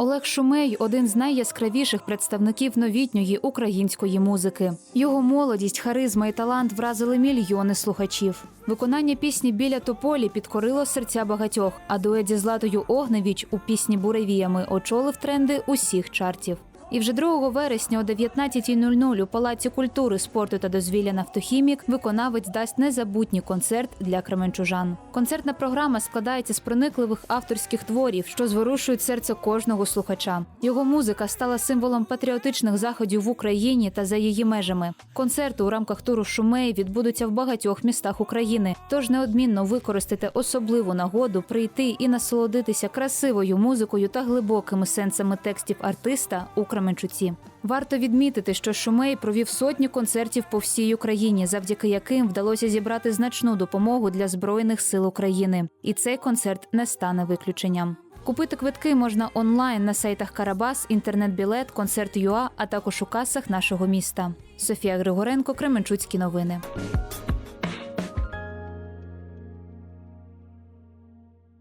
Олег Шумей один з найяскравіших представників новітньої української музики. Його молодість, харизма і талант вразили мільйони слухачів. Виконання пісні біля тополі підкорило серця багатьох. А дует зі Златою Огневіч у пісні Буревіями очолив тренди усіх чартів. І вже 2 вересня о 19.00 у Палаці культури, спорту та дозвілля «Нафтохімік» виконавець дасть незабутній концерт для кременчужан. Концертна програма складається з проникливих авторських творів, що зворушують серце кожного слухача. Його музика стала символом патріотичних заходів в Україні та за її межами. Концерти у рамках туру Шумей відбудуться в багатьох містах України. Тож неодмінно використайте особливу нагоду прийти і насолодитися красивою музикою та глибокими сенсами текстів артиста у Кременчуці. Варто відмітити, що Шумей провів сотні концертів по всій Україні, завдяки яким вдалося зібрати значну допомогу для збройних сил України. І цей концерт не стане виключенням. Купити квитки можна онлайн на сайтах Карабас, інтернет-білет, концерт ЮА, а також у касах нашого міста. Софія Григоренко, Кременчуцькі новини.